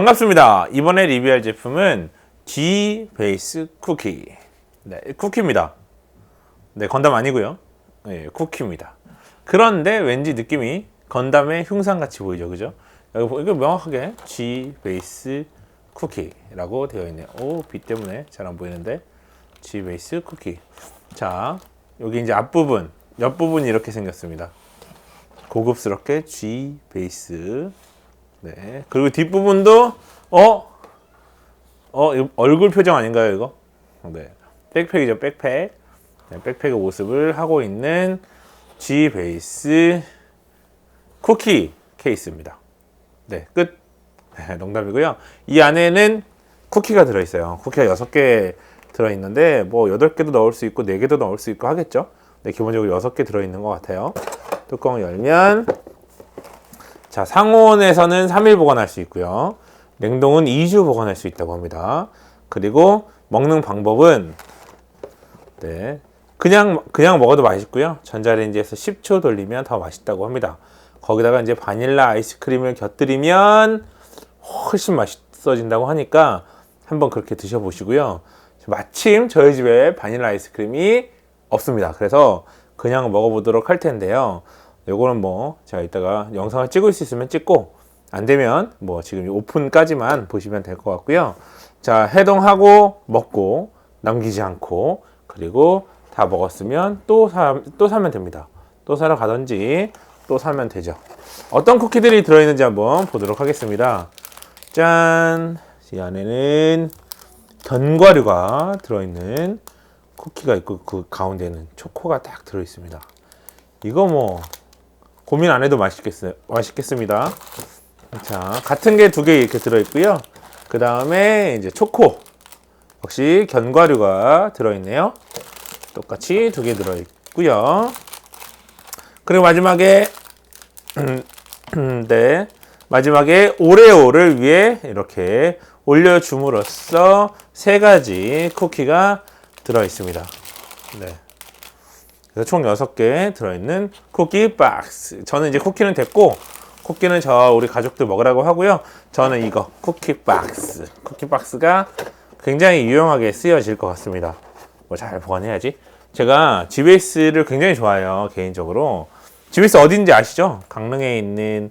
반갑습니다. 이번에 리뷰할 제품은 G 베이스 쿠키. 네, 쿠키입니다. 네, 건담 아니고요. 네, 쿠키입니다. 그런데 왠지 느낌이 건담의 흉상 같이 보이죠, 그죠? 여기 보- 이거 명확하게 G 베이스 쿠키라고 되어 있네요. 오, 빛 때문에 잘 안 보이는데 G 베이스 쿠키. 자, 여기 이제 앞부분, 옆부분이 이렇게 생겼습니다. 고급스럽게 G 베이스 네. 그리고 뒷부분도 어? 어, 얼굴 표정 아닌가요, 이거? 네. 백팩이죠, 백팩. 네, 백팩의 모습을 하고 있는 G 베이스 쿠키 케이스입니다. 네, 끝. 네, 농담이고요. 이 안에는 쿠키가 들어 있어요. 쿠키가 6개 들어 있는데 뭐 8개도 넣을 수 있고 4개도 넣을 수 있고 하겠죠. 네, 기본적으로 6개 들어 있는 것 같아요. 뚜껑을 열면 자, 상온에서는 3일 보관할 수 있고요. 냉동은 2주 보관할 수 있다고 합니다. 그리고 먹는 방법은 네. 그냥 그냥 먹어도 맛있고요. 전자레인지에서 10초 돌리면 더 맛있다고 합니다. 거기다가 이제 바닐라 아이스크림을 곁들이면 훨씬 맛있어진다고 하니까 한번 그렇게 드셔보시고요. 마침 저희 집에 바닐라 아이스크림이 없습니다. 그래서 그냥 먹어보도록 할 텐데요. 요거는 뭐 제가 이따가 영상을 찍을 수 있으면 찍고 안 되면 뭐 지금 이 오픈까지만 보시면 될 것 같고요. 자 해동하고 먹고 남기지 않고 그리고 다 먹었으면 또 사, 또 사면 됩니다. 또 사러 가든지 또 사면 되죠. 어떤 쿠키들이 들어있는지 한번 보도록 하겠습니다. 짠! 이 안에는 견과류가 들어있는 쿠키가 있고 그 가운데는 초코가 딱 들어있습니다. 이거 뭐 고민 안 해도 맛있겠, 맛있겠습니다. 자, 같은 게 두 개 이렇게 들어있고요. 그 다음에 이제 초코. 역시 견과류가 들어있네요. 똑같이 두 개 들어있고요. 그리고 마지막에 네 마지막에 오레오를 위해 이렇게 올려줌으로써 세 가지 쿠키가 들어 있습니다. 네. 그래서 총 6개 들어있는 쿠키 박스. 저는 이제 쿠키는 됐고, 쿠키는 저 우리 가족들 먹으라고 하고요. 저는 이거 쿠키 박스. 쿠키 박스가 굉장히 유용하게 쓰여질 것 같습니다. 뭐 잘 보관해야지. 제가 GBS를 굉장히 좋아해요, 개인적으로. GBS 어딘지 아시죠? 강릉에 있는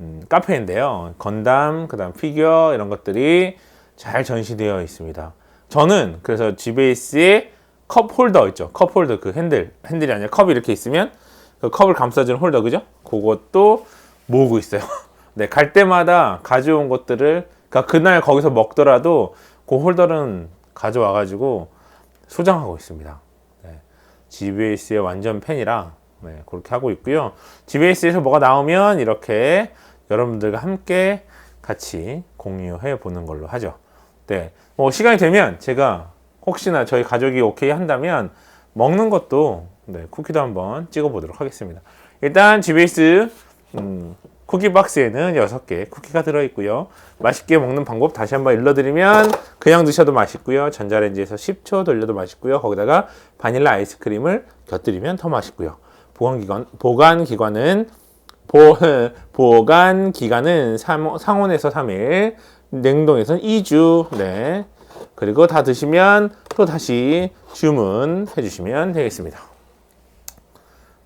음, 카페인데요. 건담, 그 다음 피규어, 이런 것들이 잘 전시되어 있습니다. 저는 그래서 GBS의 컵 홀더 있죠. 컵 홀더 그 핸들, 핸들이 아니라 컵이 이렇게 있으면 그 컵을 감싸주는 홀더, 그죠? 그것도 모으고 있어요. 네, 갈 때마다 가져온 것들을, 그러니까 그날 거기서 먹더라도 그 홀더는 가져와 가지고 소장하고 있습니다. 네, GBS의 완전 팬이라 네, 그렇게 하고 있고요. GBS에서 뭐가 나오면 이렇게 여러분들과 함께 같이 공유해 보는 걸로 하죠. 네, 뭐 시간이 되면 제가 혹시나 저희 가족이 오케이 한다면 먹는 것도 네, 쿠키도 한번 찍어 보도록 하겠습니다. 일단 GBS 음, 쿠키 박스에는 6개 쿠키가 들어있고요. 맛있게 먹는 방법 다시 한번 일러드리면 그냥 드셔도 맛있고요. 전자레인지에서 10초 돌려도 맛있고요. 거기다가 바닐라 아이스크림을 곁들이면 더 맛있고요. 보관 기간 보관 기간은 보, 보관 기간은 3, 상온에서 3일, 냉동에서는 2주. 네. 그리고 다 드시면 또 다시 주문해 주시면 되겠습니다.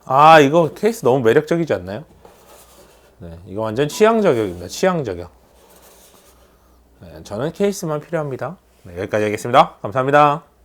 아, 이거 케이스 너무 매력적이지 않나요? 네, 이거 완전 취향 저격입니다. 취향 저격. 네, 저는 케이스만 필요합니다. 네, 여기까지 하겠습니다. 감사합니다.